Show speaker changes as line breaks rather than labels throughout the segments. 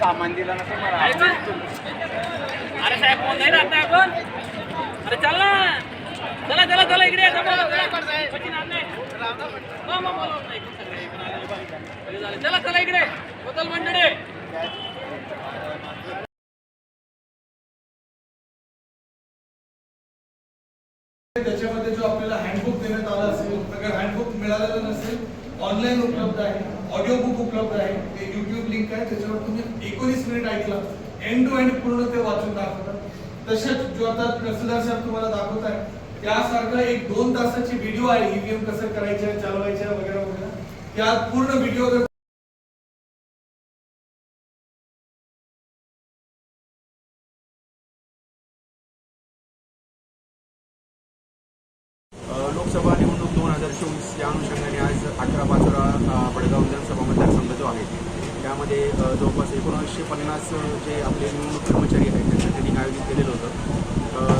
सामान दिलं?
अरे साहेब फोन नाही ना आपण अरे चल ना। चला चला चला इकडे. चला चला इकडे। बोतल मंडळी
त्याच्यामध्ये जो आपल्याला हँडबुक देण्यात आला असेल प्रकार हँडबुक मिळालेलं नसेल ऑनलाईन उपलब्ध आहे ऑडिओ बुक उपलब्ध आहे ते युट्यूब लिंक आहे त्याच्यावर तुम्ही एकोणीस मिनिट ऐकला एंड टू एंड पूर्ण ते वाचून दाखवतात तसेच जो आता तहसीलदार साहेब तुम्हाला दाखवत आहे त्यासारखा एक दोन तासाची व्हिडिओ आहे ईव्हीएम कसं करायचं चालवायचं वगैरे वगैरे त्यात पूर्ण व्हिडिओ
लोकसभा निवडणूक हजार चोवीस या अनुषंगाने आज अठरा बाजरा बडगाव विधानसभा मतदारसंघ जो आहे त्यामध्ये जवळपास एकोणीसशे पन्नास जे आपले निवडणूक कर्मचारी आहेत त्यांचं ट्रेनिंग आयोजित केलेलं होतं.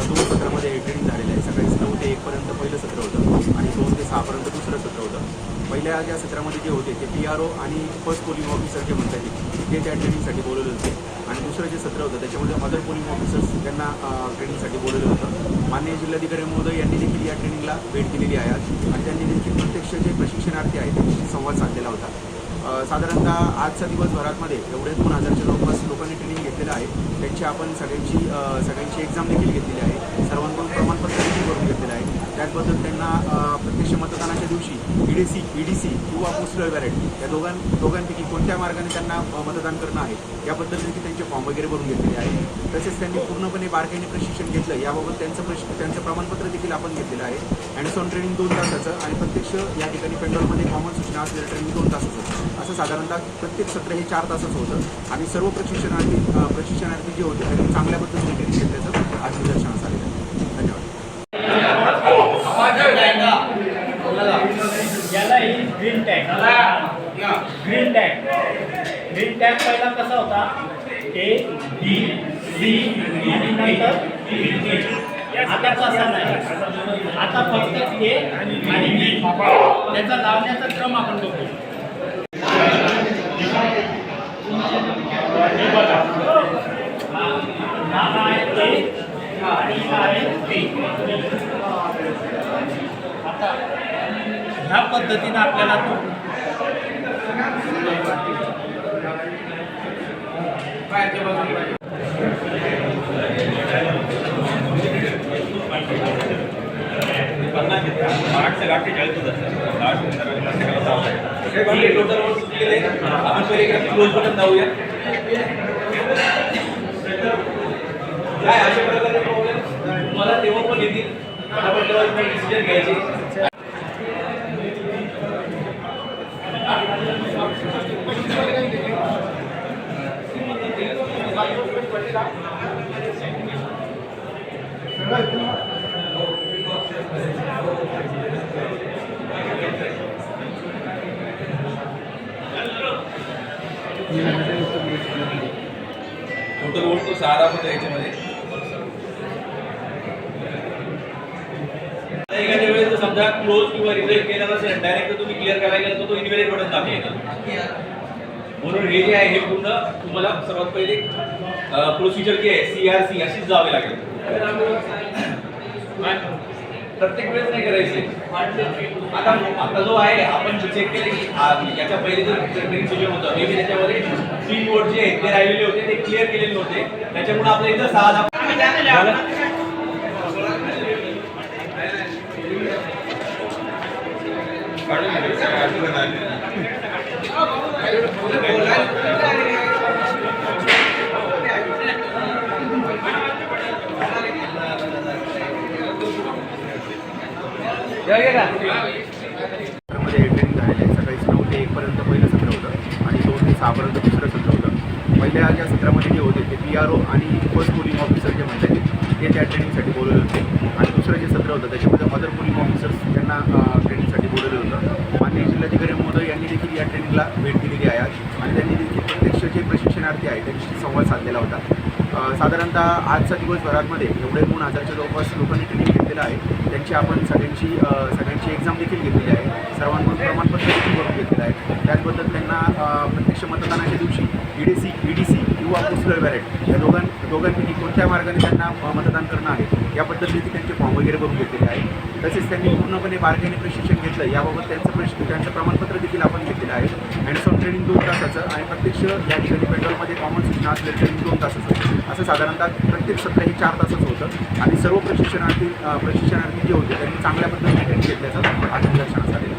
दोन सत्रामध्ये हे ट्रेनिंग झालेलं आहे. सकाळी नऊ ते एकपर्यंत पहिलं सत्र होतं आणि दोन ते सहापर्यंत दुसरं सत्र होतं. पहिल्या ज्या सत्रामध्ये जे होते ते पी आर ओ आणि फर्स्ट पोलिंग ऑफिसर जे म्हणतात येईल ते त्या ट्रेनिंगसाठी बोलवले होते. आणि दुसरं जे सत्र होतं त्याच्यामध्ये अदर पोलिंग ऑफिसर्स त्यांना ट्रेनिंगसाठी बोलवलं होतं. माननीय जिल्हाधिकारी महोदय यांनी देखील या ट्रेनिंगला भेट दिलेली आहे. आज आणि त्यांनी देखील प्रत्यक्ष जे प्रशिक्षणार्थी आहेत त्यांच्याशी संवाद साधलेला होता. साधारणतः आजचा दिवसभरातमध्ये एवढे दोन हजारच्या जवळपास लोकांनी ट्रेनिंग घेतलेलं आहे. त्यांची आपण सगळ्यांची सगळ्यांची एक्झाम देखील घेतलेली आहे. सर्वांकडून प्रमाणपत्र देखील करून घेतलेलं आहे. त्याचबद्दल त्यांना प्रत्यक्ष मतदानाच्या दिवशी E ईडीसी किंवा पोस्टल बॅलेट या दोघां दोघांपैकी कोणत्या मार्गाने त्यांना मतदान करणं आहे याबद्दल देखील त्यांचे फॉर्म वगैरे भरून घेतलेले आहे. तसेच त्यांनी पूर्णपणे बारकाईने प्रशिक्षण घेतलं याबाबत त्यांचं प्रश त्यांचं प्रमाणपत्र देखील आपण घेतलेलं आहे. हँड्स ऑन ट्रेनिंग दोन तासाचं आणि प्रत्यक्ष या ठिकाणी पेंडॉलमध्ये कॉमन सूचना असलेलं ट्रेनिंग दोन तासाचं असं साधारणतः प्रत्येक सत्र हे चार तासाचं होतं. आणि सर्व प्रशिक्षणार्थी प्रशिक्षणार्थी जे होते त्यांनी चांगल्या पद्धतीने ट्रेनिंग घेतल्याचं आज निदर्शनास आलेलं आहे धन्यवाद
याला ही green tag green tag green tag पहिला कसा होता? ए बी सी आणि नंतर. आता कसा नाही? आता फक्त ए आणि बी त्याचा लावण्याचा क्रम आपण बघू. हे बघा. हा आहे ए आणि हा आहे बी आता ह्या पद्धतीने आपल्याला तो
आपण पहिले क्लोज बटन दाबूया काय अशा प्रकारे प्रॉब्लेम तेव्हा पण येतील. फटाफट डिसिजन घ्यायचे. टोटल वोट तो सहा दाखवतो याच्यामध्ये एखाद्या वेळेस समजा क्लोज किंवा रिजेक्ट केला नसेल डायरेक्ट तुम्ही क्लिअर करायला गेला तर तो इनव्हॅलिड बटन दाबेल म्हणून हे जे आहे हे पूर्ण तुम्हाला सर्वात पहिले प्रोसिजर जी आहे सी आर सी अशीच जावे लागेल. प्रत्येक वेळेस नाही करायचे. आता आता जो आहे आपण चेक केले की याच्या पहिले जो ट्रेनिंग होतं हे त्याच्यामध्ये तीन वोट जे आहेत ते राहिलेले होते ते क्लिअर केलेले नव्हते त्याच्यामुळे आपल्या इथं सहा
दाखवमध्ये सहापर्यंत दुसरं सत्र होतं. पहिल्या ज्या सत्रामध्ये जे होते ते पी आर ओ आणि फर्स्ट पोलिंग ऑफिसर जे म्हणतात येईल, ते त्या ट्रेनिंगसाठी बोलवले होते. आणि दुसरं जे सत्र होतं त्याच्यामध्ये मदर पोलिंग ऑफिसर्स त्यांना अ, ट्रेनिंगसाठी बोलवलं होतं माननीय जिल्हाधिकारी महोदय यांनी देखील या ट्रेनिंगला भेट दिलेली आहे आज आणि त्यांनी देखील प्रत्यक्ष जे प्रशिक्षणार्थी आहेत त्यांच्याशी संवाद साधलेला होता. साधारणतः आजच्या दिवसभरामध्ये एवढे दोन हजारच्या जवळपास लोकांनी ट्रेनिंग घेतलेलं आहे. त्यांची आपण सगळ्यांची सगळ्यांची एक्झाम देखील घेतलेली आहे. सर्वांना प्रमाणपत्र देखील भरून घेतलेलं आहे त्याचबद्दल कोणत्या मार्गाने त्यांना अ, मतदान करणं आहे त्यांचे फॉर्म वगैरे भरून घेतलेले आहे. तसेच त्यांनी पूर्णपणे बारकाईने प्रशिक्षण घेतलं याबाबत त्यांचं प्रशिक्षण त्यांचं प्रमाणपत्र देखील आपण घेतलेलं आहे. हँड्स ट्रेनिंग दोन तासाचं आणि प्रत्यक्ष या ठिकाणी पेट्रोलमध्ये कॉमन सूचना असलेलं ट्रेनिंग दोन तासाचं असं साधारणतः प्रत्येक सत्र हे चार तासाचं होतं. आणि सर्व प्रशिक्षणार्थी प्रशिक्षणार्थी जे होते त्यांनी चांगल्या पद्धतीने ट्रेनिंग घेतल्याचं आज आलेलं आहे